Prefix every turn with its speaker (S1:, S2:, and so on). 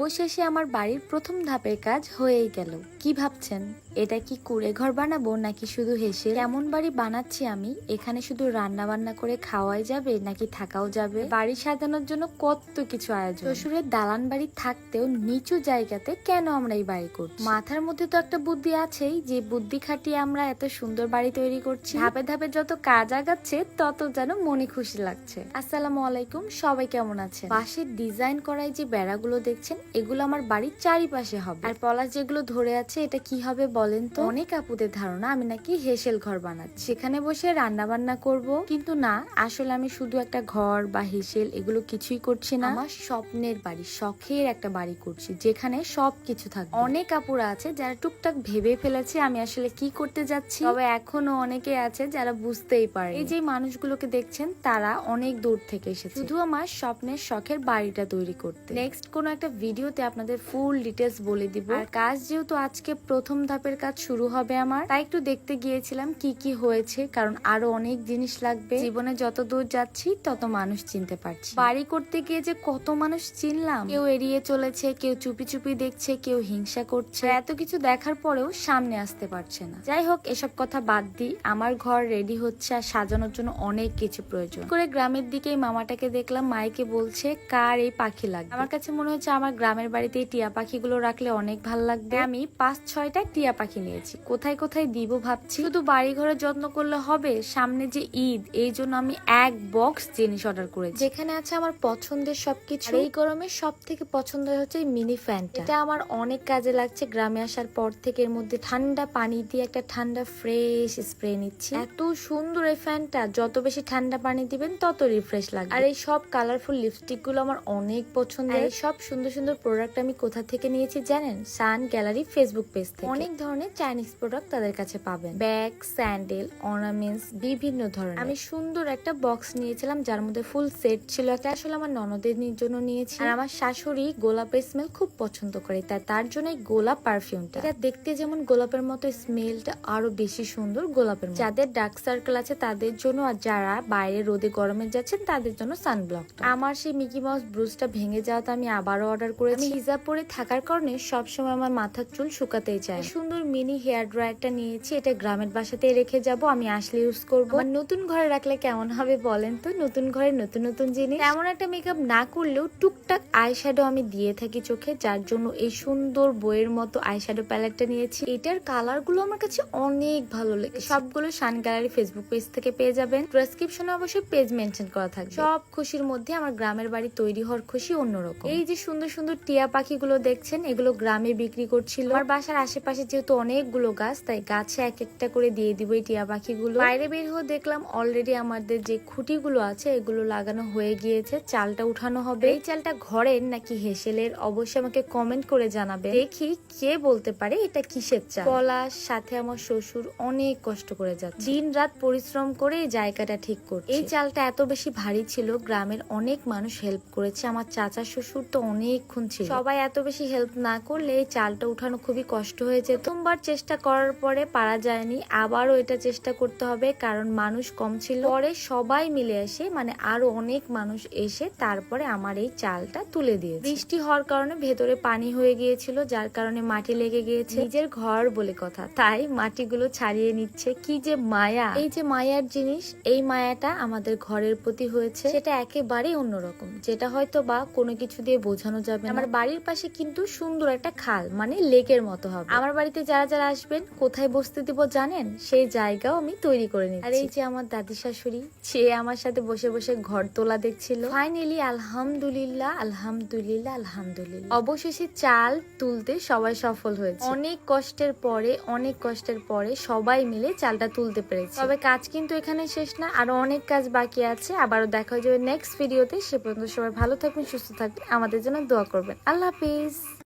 S1: অবশেষে আমার বাড়ির প্রথম ধাপের কাজ হয়েই গেল। কি ভাবছেন? এটা কি কুড়ে ঘর বানাবো নাকি শুধু হেসে এমন বাড়ি বানাচ্ছি আমি? এখানে শুধু রান্না বান্না করে খাওয়াই যাবে নাকি থাকাও যাবে? বাড়ি সাজানোর জন্য কত কিছু আয়োজন। শ্বশুরের দালান বাড়ি থাকতেও নিচু জায়গাতে কেন আমরা এই বাড়ি করছি? মাথার মধ্যে তো একটা বুদ্ধি আছেই যে বুদ্ধি খাটিয়ে আমরা এত সুন্দর বাড়ি তৈরি করছি। ধাপে ধাপে যত কাজ আগাচ্ছে, তত যেন মনে খুশি লাগছে। আসসালামু আলাইকুম, সবাই কেমন আছেন? বাঁশের ডিজাইন করাই যে বেড়াগুলো দেখছেন এগুলো আমার বাড়ির চারিপাশে হবে। আর পলাশ যেগুলো ধরে আছে, এটা কি হবে বলেন তো? অনেক আপুদের ধারণা, আমি নাকি হেসেল ঘর বানাচ্ছি। সেখানে বসে রান্না বান্না করব। কিন্তু না, আসলে আমি শুধু একটা ঘর বা হেসেল এগুলো কিছুই করছি না। আমার স্বপ্নের বাড়ি, শখের একটা বাড়ি করছি, যেখানে সব কিছু থাকবে। অনেক আপুরা আছে যারা টুকটাক ভেবে ফেলেছে আমি আসলে কি করতে যাচ্ছি। তবে এখনও অনেকে আছে যারা বুঝতেই পারে এই যে মানুষগুলোকে দেখছেন, তারা অনেক দূর থেকে এসেছে। শুধু আমার স্বপ্নের শখের বাড়িটা তৈরি করতে। নেক্সট কোনো একটা ভিডিওতে আপনাদের ফুল ডিটেলস বলে দিব। আর কাজ যেহেতু আজকে প্রথম ধাপের কাজ শুরু হবে আমার, তাই একটু দেখতে গিয়েছিলাম কি কি হয়েছে, কারণ আরও অনেক জিনিস লাগবে। জীবনে যত দূর যাচ্ছি, তত মানুষ চিনতে পারছি। বাড়ি করতে গিয়ে যে কত মানুষ চিনলাম, কেউ এড়িয়ে চলেছে, কেউ চুপি চুপি দেখছে, কেউ হিংসা করছে। এত কিছু দেখার পরেও সামনে আসতে পারছে না। যাই হোক, এসব কথা বাদ দিই। আমার ঘর রেডি হচ্ছে আর সাজানোর জন্য অনেক কিছু প্রয়োজন। করে গ্রামের দিকে মামাটাকে দেখলাম মাইকে বলছে, কার এই পাখি লাগবে? আমার কাছে মনে হচ্ছে আমার গ্রামের বাড়িতে এই টিয়া পাখিগুলো রাখলে অনেক ভালো লাগবে। আমি পাঁচ ছয়টা টিয়া পাখি নিয়েছি। কোথায় কোথায় দিব ভাবছি। শুধু বাড়ি ঘরের যত্ন করলে হবে সামনে যে ঈদ এই জন্য আমি এক বক্স জিনিস অর্ডার করেছি। যেখানে আছে আমার পছন্দের সবকিছু। এই গরমে সব থেকে পছন্দ হচ্ছে এই মিনি ফ্যানটা। এটা আমার অনেক কাজে লাগছে। গ্রামে আসার পর থেকে এর মধ্যে ঠান্ডা পানি দিয়ে একটা ঠান্ডা ফ্রেশ স্প্রে নিচ্ছি। এত সুন্দর এই ফ্যানটা যত বেশি ঠান্ডা পানি দিবেন তত রিফ্রেশ লাগবে। আর এই সব কালারফুল লিপস্টিকগুলো আমার অনেক পছন্দ এই সব সুন্দর সুন্দর প্রোডাক্ট আমি কোথা থেকে নিয়েছি জানেন? সান গ্যালারি ফেসবুক পেজ থেকে। অনেক ধরনের চাইনিজ প্রোডাক্ট তাদের কাছে পাবেন। ব্যাগ স্যান্ডেল অর্নামেন্টস বিভিন্ন ধরনের। আমি সুন্দর একটা বক্স নিয়েছিলাম, যার মধ্যে ফুল সেট ছিল। একটা আসলে আমার ননদের জন্য নিয়েছি। আর আমার শাশুড়ি গোলাপের স্মেল খুব পছন্দ করে, তাই তার জন্য এই গোলাপ পারফিউমটা এটা দেখতে যেমন গোলাপের মতো স্মেলটা আরও বেশি সুন্দর গোলাপের। যাদের ডার্ক সার্কেল আছে তাদের জন্য, আর যারা বাইরে রোদে গরমে যাচ্ছেন তাদের জন্য সানব্লক আমার সেই মিকি মাউস ব্রুজটা ভেঙে যাওয়াতে আমি আবারও অর্ডার করেছি। আমি হিজাব পরে থাকার কারণে সবসময় আমার মাথার চুল শুকাতেই চায়। সুন্দর মিনি হেয়ার ড্রায়ারটা নিয়েছি এটা গ্রামের বাসাতেই রেখে যাব আমি আসলে ইউজ করব। আমার নতুন ঘরে রাখলে কেমন হবে বলেন তো? নতুন ঘরে নতুন নতুন জিনিস। তেমন একটা মেকআপ না করলেও টুকটাক আইশ্যাডো আমি দিয়ে থাকি চোখে যার জন্য এই সুন্দর বইয়ের মতো আইশ্যাডো প্যালেটটা নিয়েছি। এটার কালারগুলো আমার কাছে অনেক ভালো লাগে সবগুলো শান গ্যালারি ফেসবুক পেজ থেকে পেয়ে যাবেন। প্রেসক্রিপশনে অবশ্যই পেজ মেনশন করা থাকবে। সব খুশির মধ্যে আমার গ্রামের বাড়ি তৈরি হওয়ার খুশি অন্যরকম। এই যে সুন্দর সুন্দর টিয়া পাখিগুলো দেখছেন, এগুলো গ্রামে বিক্রি করছিল। আমার বাসার আশেপাশে যেহেতু অনেকগুলো গাছ, তাই গাছে এক একটা করে দিয়ে দিব এই টিয়া পাখিগুলো। বাইরে বের হয়ে দেখলাম অলরেডি আমাদের যে খুঁটিগুলো আছে, এগুলো লাগানো হয়ে গিয়েছে, চালটা উঠানো হবে। এই চালটা ঘরের নাকি হেসেলের? অবশ্যই আমাকে কমেন্ট করে জানাবে। দেখি কে বলতে পারে, এটা কিসের চাল? পলাশ সাথে আমার শ্বশুর অনেক কষ্ট করে যাচ্ছে। দিন রাত পরিশ্রম করে এই জায়গাটা ঠিক করছে। এই চালটা এত বেশি ভারী ছিল, গ্রামের অনেক মানুষ হেল্প করেছে। আমার চাচা শ্বশুর তো অনেকক্ষণ ছিল। সবাই এত বেশি হেল্প না করলে এই চালটা উঠানো খুবই কষ্ট হয়েছে যেত। প্রথমবার চেষ্টা করার পরে পারা যায়নি, আবারও এটা চেষ্টা করতে হবে কারণ মানুষ কম ছিল। পরে সবাই মিলে এসে মানে আরও অনেক মানুষ এসে তারপরে আমার এই চালটা তুলে দিয়ে বৃষ্টি হওয়ার কারণে ভেতরে পানি হয়ে গিয়েছিল, যার কারণে মাটি লেগে গিয়েছে। নিজের ঘর বলে কথা, তাই মাটিগুলো ছাড়িয়ে নিচ্ছে। কি যে মায়া! এই যে মায়ার জিনিস, এই মায়াটা আমাদের ঘরের প্রতি হয়েছে। সেটা একেবারেই অন্যরকম, যেটা হয়তো বা কোনো কিছু দিয়ে বোঝানো যাবে না। আমার বাড়ির পাশে কিন্তু সুন্দর একটা খাল মানে লেকের মতো হবে। আমার বাড়িতে যারা যারা আসবেন কোথায় বসতে দিব জানেন? সেই জায়গাও আমি তৈরি করে নিচ্ছি। আর এই যে আমার দাদি শাশুড়ি সে আমার সাথে বসে বসে ঘর তোলা দেখছিল। ফাইনালি আলহামদুলিল্লাহ আলহামদুলিল্লাহ আলহামদুলিল্লাহ। অবশেষে চাল তুলতে সবাই সফল হয়েছে। অনেক কষ্টের পরে অনেক কষ্টের পরে সবাই মিলে চালটা তুলতে পেরেছে। তবে কাজ কিন্তু এখানে শেষ না আরও অনেক কাজ বাকি আছে। আবারও দেখা হয়ে যাবে নেক্সট ভিডিওতে সে পর্যন্ত সবাই ভালো থাকবেন সুস্থ থাকবেন আমাদের জন্য দোয়া করবেন আল্লাহ হাফিজ